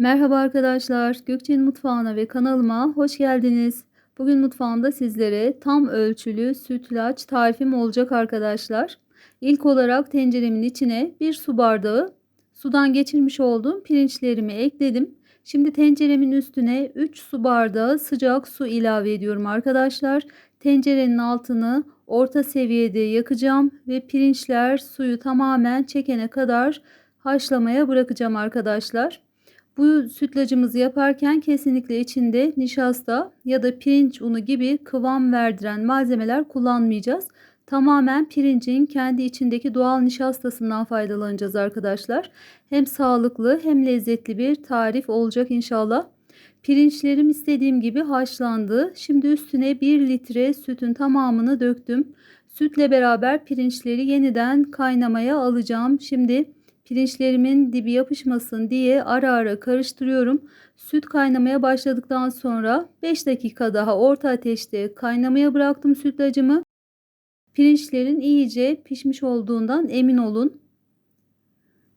Merhaba arkadaşlar, Gökçe'nin mutfağına ve kanalıma hoş geldiniz. Bugün mutfağımda sizlere tam ölçülü sütlaç tarifim olacak arkadaşlar. İlk olarak tenceremin içine bir su bardağı sudan geçirmiş olduğum pirinçlerimi ekledim. Şimdi tenceremin üstüne 3 su bardağı sıcak su ilave ediyorum arkadaşlar. Tencerenin altını orta seviyede yakacağım ve pirinçler suyu tamamen çekene kadar haşlamaya bırakacağım arkadaşlar. Bu sütlacımızı yaparken kesinlikle içinde nişasta ya da pirinç unu gibi kıvam verdiren malzemeler kullanmayacağız. Tamamen pirincin kendi içindeki doğal nişastasından faydalanacağız arkadaşlar. Hem sağlıklı hem lezzetli bir tarif olacak inşallah. Pirinçlerim istediğim gibi haşlandı. Şimdi üstüne 1 litre sütün tamamını döktüm. Sütle beraber pirinçleri yeniden kaynamaya alacağım. Şimdi Pirinçlerimin dibi yapışmasın diye ara ara karıştırıyorum. Süt kaynamaya başladıktan sonra 5 dakika daha orta ateşte kaynamaya bıraktım sütlacımı. Pirinçlerin iyice pişmiş olduğundan emin olun.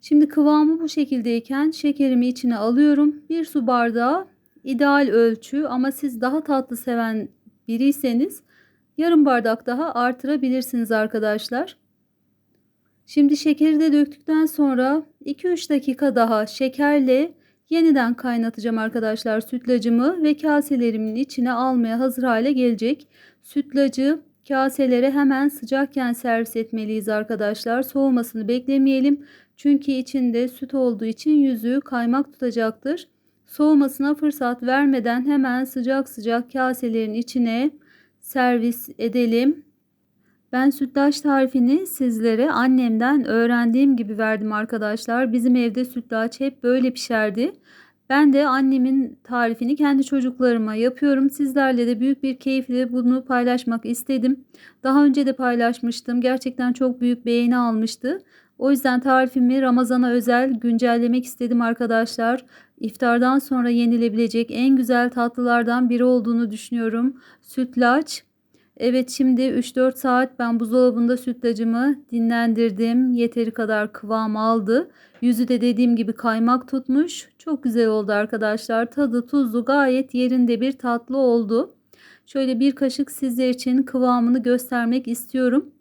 Şimdi kıvamı bu şekildeyken şekerimi içine alıyorum. Bir su bardağı ideal ölçü ama siz daha tatlı seven biriyseniz yarım bardak daha artırabilirsiniz arkadaşlar. Şimdi şekeri de döktükten sonra 2-3 dakika daha şekerle yeniden kaynatacağım arkadaşlar sütlacımı ve kaselerimin içine almaya hazır hale gelecek. Sütlacı kaselere hemen sıcakken servis etmeliyiz arkadaşlar. Soğumasını beklemeyelim. Çünkü içinde süt olduğu için yüzü kaymak tutacaktır. Soğumasına fırsat vermeden hemen sıcak sıcak kaselerin içine servis edelim. Ben sütlaç tarifini sizlere annemden öğrendiğim gibi verdim arkadaşlar. Bizim evde sütlaç hep böyle pişerdi. Ben de annemin tarifini kendi çocuklarıma yapıyorum. Sizlerle de büyük bir keyifle bunu paylaşmak istedim. Daha önce de paylaşmıştım. Gerçekten çok büyük beğeni almıştı. O yüzden tarifimi Ramazan'a özel güncellemek istedim arkadaşlar. İftardan sonra yenilebilecek en güzel tatlılardan biri olduğunu düşünüyorum. Sütlaç. Evet şimdi 3-4 saat ben buzdolabında sütlacımı dinlendirdim. Yeteri kadar kıvam aldı. Yüzü de dediğim gibi kaymak tutmuş. Çok güzel oldu arkadaşlar. Tadı tuzlu gayet yerinde bir tatlı oldu. Şöyle bir kaşık sizler için kıvamını göstermek istiyorum.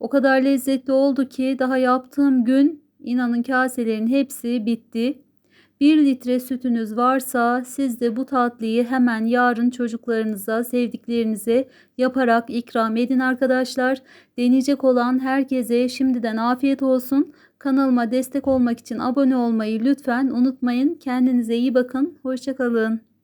O kadar lezzetli oldu ki daha yaptığım gün inanın kaselerin hepsi bitti. 1 litre sütünüz varsa siz de bu tatlıyı hemen yarın çocuklarınıza, sevdiklerinize yaparak ikram edin arkadaşlar. Deneyecek olan herkese şimdiden afiyet olsun. Kanalıma destek olmak için abone olmayı lütfen unutmayın. Kendinize iyi bakın. Hoşçakalın.